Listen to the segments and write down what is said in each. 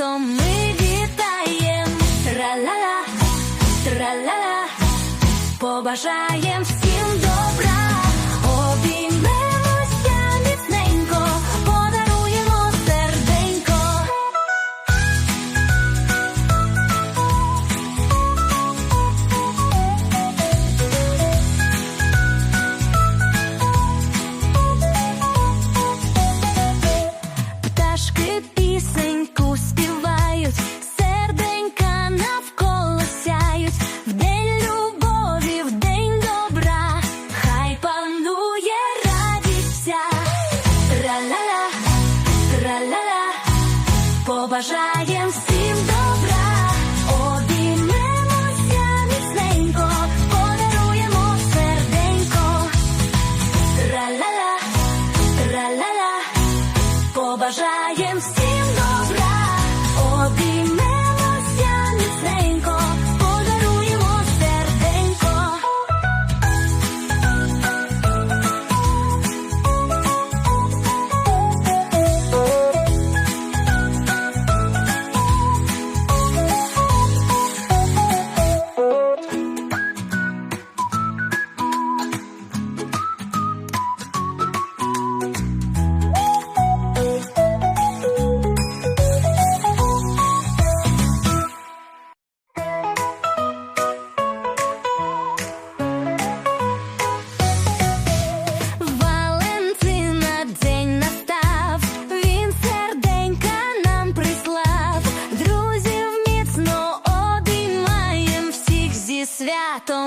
святом ми вітаєм. Тра-ла-ла, тра-ла-ла, побажаєм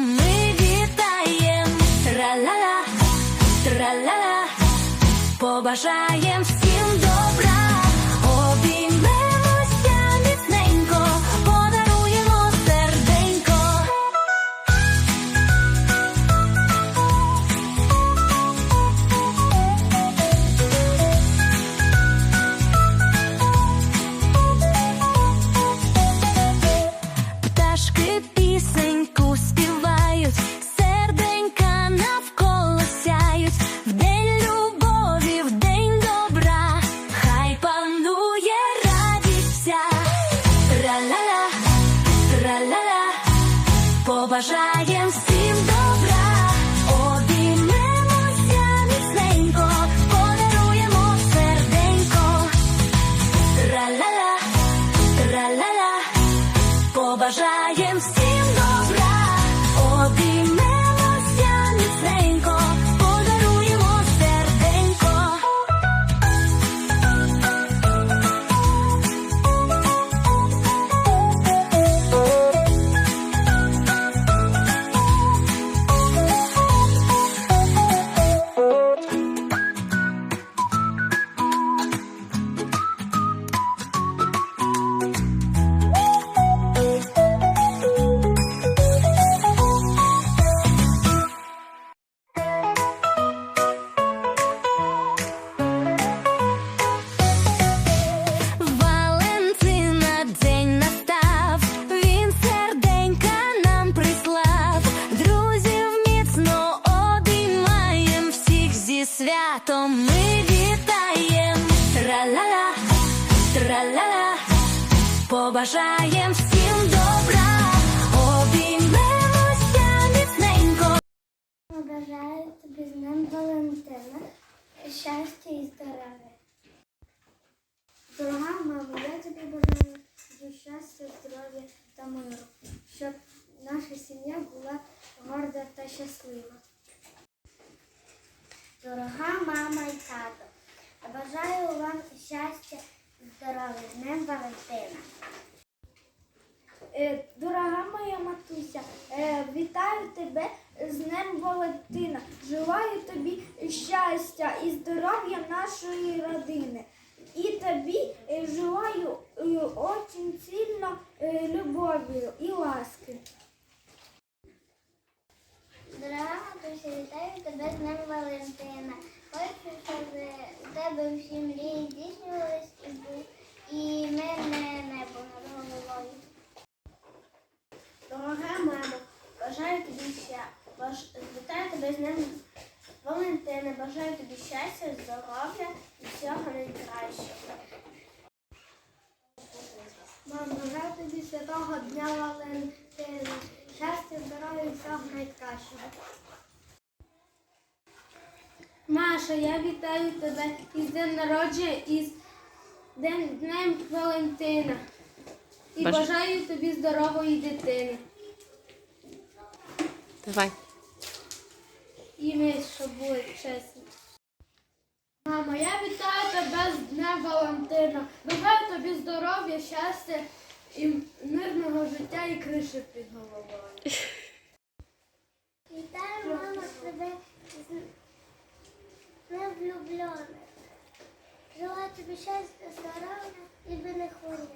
ми вітаєм. Тра-ла-ла, тра-ла-ла, побажаєм всім побажаєм побажаєм всім добра, обіймемося міцненько. Бажаю тобі з Днем Валентина, щастя і здоров'я. Дорога мамо, я тобі бажаю щастя, здоров'я та миру, щоб наша сім'я була горда та щаслива. Дорога мама і тато, бажаю вам щастя здоров'я Днем Валентина. Е, Дорога моя матуся, е, вітаю тебе з Днем Валентина. Желаю тобі щастя і здоров'я нашої родини. І тобі е, желаю е, очень сильно любові і ласки. Дорога матуся, вітаю тебе з Днем Валентина. Хочу, щоб у тебе всі мрії здійснювались бажаю тобі щастя. Вітаю тебе з ним. Валентина, бажаю тобі щастя, здоров'я і всього найкращого. Мам, бажаю тобі святого дня Валентина. Щастя, здоров'я і всього найкращого. Маша, я вітаю тебе із днем народження і з днем Валентина. І бажаю тобі здорової дитини. Давай. І ми, щоб були чесні. Мамо, я вітаю тебе з Днем Валентина. Бажаю тобі здоров'я, щастя і мирного життя і криші під головою. Вітаю, мама, тебе з Днем влюблених. Желаю тобі щастя, здоров'я і би не хворіла.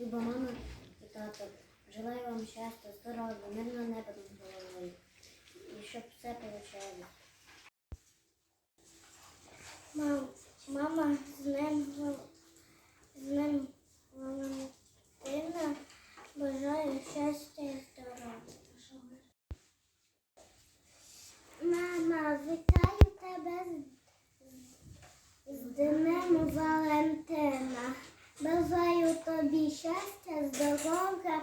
Люба мама і тато, желаю вам щастя, здоров'я, мирного неба над головою. І щоб все вийшло. Мам, мама, з Вал- з днем Валентина бажаю щастя і здоров'я. Мама, вітаю тебе з Днем Валентина. Бажаю тобі щастя, здоров'я